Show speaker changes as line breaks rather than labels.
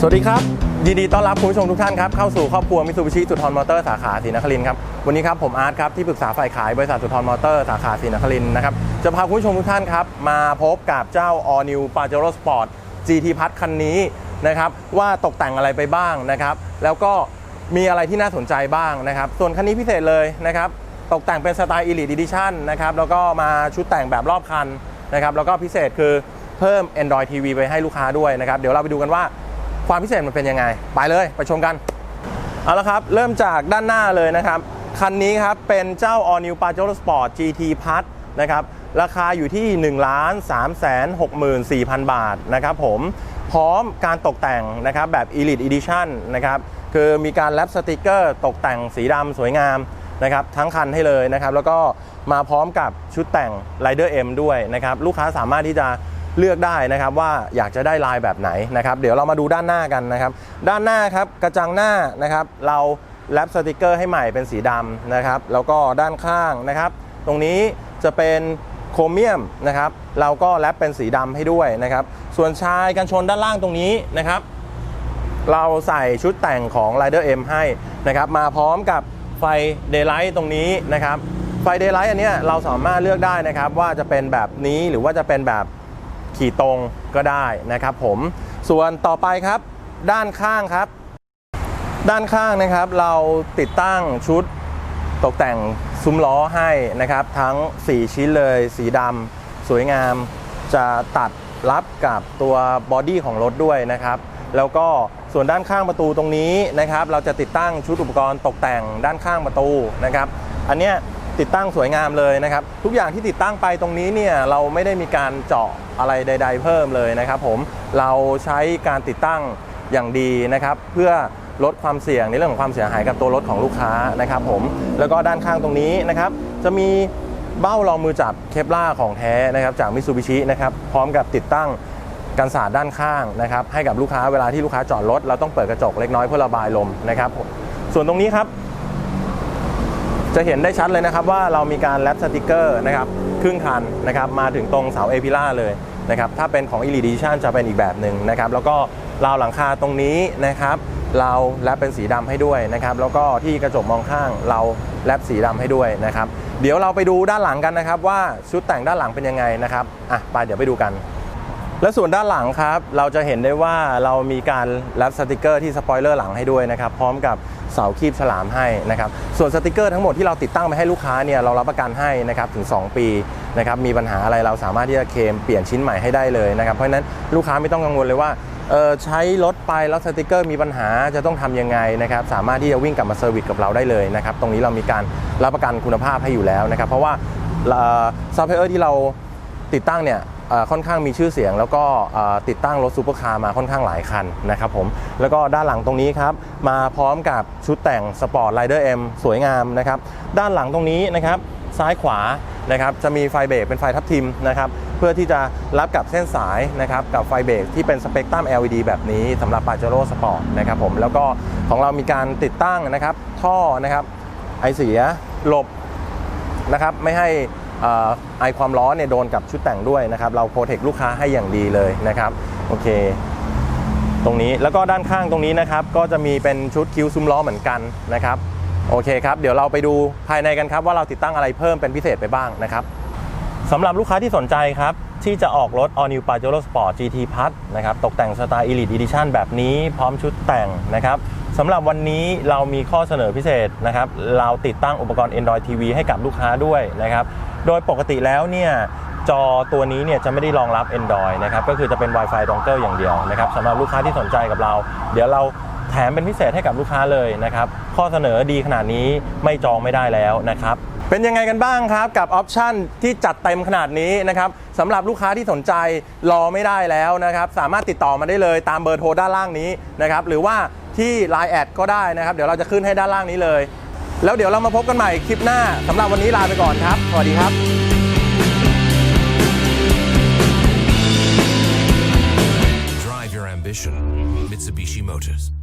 สวัสดีครับ ยินดีต้อนรับคุณผู้ชมทุกท่านครับ เข้าสู่ครอบครัวมิซูบิชิสุทรมอเตอร์สาขาศรีนครินครับ วันนี้ครับผมอาร์ตครับ ที่ปรึกษาฝ่ายขายบริษัทสุทรมอเตอร์สาขาศรีนครินนะครับ จะพาคุณผู้ชมทุกท่านครับ มาพบกับเจ้า All New Pajero Sport GT พัทคันนี้นะครับ ว่าตกแต่งอะไรไปบ้างนะครับ แล้วก็มีอะไรที่น่าสนใจบ้างนะครับ ส่วนคันนี้พิเศษเลยนะครับ ตกแต่งเป็นสไตล์ Elite Edition นะครับ แล้วก็มาชุดแต่งแบบรอบคันนะครับ แล้วก็พิเศษคือเพิ่ม Android TV ไปให้ลูกค้าด้วยนะครับ เดี๋ยวเราไปดูกันว่า ความพิเศษมันเป็นยังไง ไปเลยไปชมกัน เอาละครับ เริ่มจากด้านหน้าเลยนะครับ คันนี้ครับ เป็นเจ้า All New Pajero Sport GT Plus นะครับ ราคาอยู่ที่ 1 3 6 4 0 0 0 บาทนะครับผมพร้อมการตกแต่งนะครับแบบ Elite Edition นะครับคือมีการแรปสติกเกอร์ตกแต่งสีดำสวยงามนะครับทั้งคันให้เลยนะครับ แล้วก็มาพร้อมกับชุดแต่ง Rider M ด้วยนะครับ ลูกค้าสามารถที่จะ เลือกได้นะครับว่าอยากจะได้ลายแบบไหนนะครับ เดี๋ยวเรามาดูด้านหน้ากันนะครับ ด้านหน้าครับกระจังหน้านะครับ เราแรปสติกเกอร์ให้ใหม่เป็นสีดำนะครับ แล้วก็ด้านข้างนะครับ ตรงนี้จะเป็นโครเมียมนะครับ เราก็แรปเป็นสีดำให้ด้วยนะครับ ส่วนชายกันชนด้านล่างตรงนี้นะครับ เราใส่ชุดแต่งของ Rider M ให้นะครับ มาพร้อมกับไฟ Daylight ตรงนี้นะครับ ไฟ Daylight อันเนี้ยเราสามารถเลือกได้นะครับ ว่าจะเป็นแบบนี้หรือว่าจะเป็นแบบ ขี่ตรงก็ได้นะครับผมส่วนต่อไปครับด้านข้างครับ ด้านข้างนะครับเราติดตั้งชุดตกแต่งซุ้มล้อให้นะครับ ทั้ง 4 ชิ้นเลยสีดำสวยงามจะตัดรับกับตัวบอดี้ของรถด้วยนะครับ แล้วก็ส่วนด้านข้างประตูตรงนี้นะครับ เราจะติดตั้งชุดอุปกรณ์ตกแต่งด้านข้างประตูนะครับ อันเนี้ยติดตั้งสวยงามเลยนะครับ ทุกอย่างที่ติดตั้งไปตรงนี้เนี่ยเราไม่ได้มีการเจาะ อะไรใด ๆ เพิ่มเลยนะครับผมเราใช้การติดตั้งอย่างดีนะครับ เพื่อลดความเสี่ยงในเรื่องของความเสียหายกับตัวรถของลูกค้านะครับผมแล้วก็ด้านข้างตรงนี้นะครับ จะมีเบ้ารองมือจับเคปล่าของแท้นะครับจากมิซูบิชินะครับพร้อมกับติดตั้งกันสาดด้านข้างนะครับให้กับลูกค้าเวลาที่ลูกค้าจอดรถเราต้องเปิดกระจกเล็กน้อยเพื่อระบายลมนะครับส่วนตรงนี้ครับ จะเห็นได้ชัดเลยนะครับว่าเรามีการแรปสติกเกอร์นะครับ ครึ่งคันนะครับมาถึงตรงเสาเอพิล่าเลยนะครับถ้าเป็นของ Elite Edition จะเป็นอีกแบบหนึ่งนะครับแล้วก็ราวหลังคาตรงนี้นะครับเราแรปเป็นสีดำให้ด้วยนะครับแล้วก็ที่กระจกมองข้างเราแรปสีดำให้ด้วยนะครับเดี๋ยวเราไปดูด้านหลังกันนะครับว่าชุดแต่งด้านหลังเป็นยังไงนะครับอะไปเดี๋ยวไปดูกัน และส่วนด้านหลังครับ เราจะเห็นได้ว่าเรามีการแรปสติกเกอร์ที่สปอยเลอร์หลังให้ด้วยนะครับ พร้อมกับเสาคีบฉลามให้นะครับ ส่วนสติกเกอร์ทั้งหมดที่เราติดตั้งไปให้ลูกค้าเนี่ยเรารับประกันให้นะครับถึง 2 ปีนะครับ มีปัญหาอะไรเราสามารถที่จะเคลมเปลี่ยนชิ้นใหม่ให้ได้เลยนะครับ เพราะฉะนั้นลูกค้าไม่ต้องกังวลเลยว่าเออใช้รถไปแล้วสติกเกอร์มีปัญหาจะต้องทำยังไงนะครับสามารถที่จะวิ่งกลับมาเซอร์วิสกับเราได้เลยนะครับตรงนี้เรามีการรับประกันคุณภาพให้อยู่แล้วนะครับเพราะว่าซัพพลายเออร์ที่เราติดตั้งเนี่ย ค่อนข้างมีชื่อเสียง แล้วก็ติดตั้งรถซูเปอร์คาร์มาค่อนข้างหลายคันนะครับผมแล้วก็ด้านหลังตรงนี้ครับมาพร้อมกับชุดแต่งสปอร์ตไ i เดอร์เอ็มสวยงามนะครับด้านหลังตรงนี้นะครับซ้ายขวานะครับจะมีไฟเบรกเป็นไฟทับทิมนะครับเพื่อที่จะรับกับเส้นสายนะครับกับไฟเบรกที่เป็นสเปกตรัม LED แบบนี้สำหรับ p a เจโร่สปอร์ตนะครับผมแล้วก็ของเรามีการติดตั้งนะครับท่อนะครับไอเสียหลบนะครับไม่ให้ ไอความร้อนเนี่ยโดนกับชุดแต่งด้วยนะครับ เราโปรเทคลูกค้าให้อย่างดีเลยนะครับ โอเค ตรงนี้แล้วก็ด้านข้างตรงนี้นะครับ ก็จะมีเป็นชุดคิ้วซุ้มล้อเหมือนกันนะครับ โอเคครับ เดี๋ยวเราไปดูภายในกันครับว่าเราติดตั้งอะไรเพิ่มเป็นพิเศษไปบ้างนะครับสำหรับลูกค้าที่สนใจครับ ที่จะออกรถ All New Pajero Sport GT Plus นะครับ ตกแต่งสไตล์ Elite Edition แบบนี้พร้อมชุดแต่งนะครับสำหรับวันนี้เรามีข้อเสนอพิเศษนะครับ เราติดตั้งอุปกรณ์ Android TV ให้กับลูกค้าด้วยนะครับ โดยปกติแล้วเนี่ยจอตัวนี้เนี่ยจะไม่ได้รองรับ Android นะครับก็คือจะเป็น Wi-Fi dongle อย่างเดียวนะครับสำหรับลูกค้าที่สนใจกับเรา เดี๋ยวเราแถมเป็นพิเศษให้กับลูกค้าเลยนะครับข้อเสนอดีขนาดนี้ไม่จองไม่ได้แล้วนะครับเป็นยังไงกันบ้างครับกับออปชันที่จัดเต็มขนาดนี้นะครับสำหรับลูกค้าที่สนใจรอไม่ได้แล้วนะครับสามารถติดต่อมาได้เลยตามเบอร์โทรด้านล่างนี้นะครับหรือว่าที่ Line แอดก็ได้นะครับเดี๋ยวเราจะขึ้นให้ด้านล่างนี้เลย แล้วเดี๋ยวเรามาพบกันใหม่คลิปหน้าสำหรับวันนี้ลาไปก่อนครับ สวัสดีครับ
Drive your ambition. Mitsubishi Motors.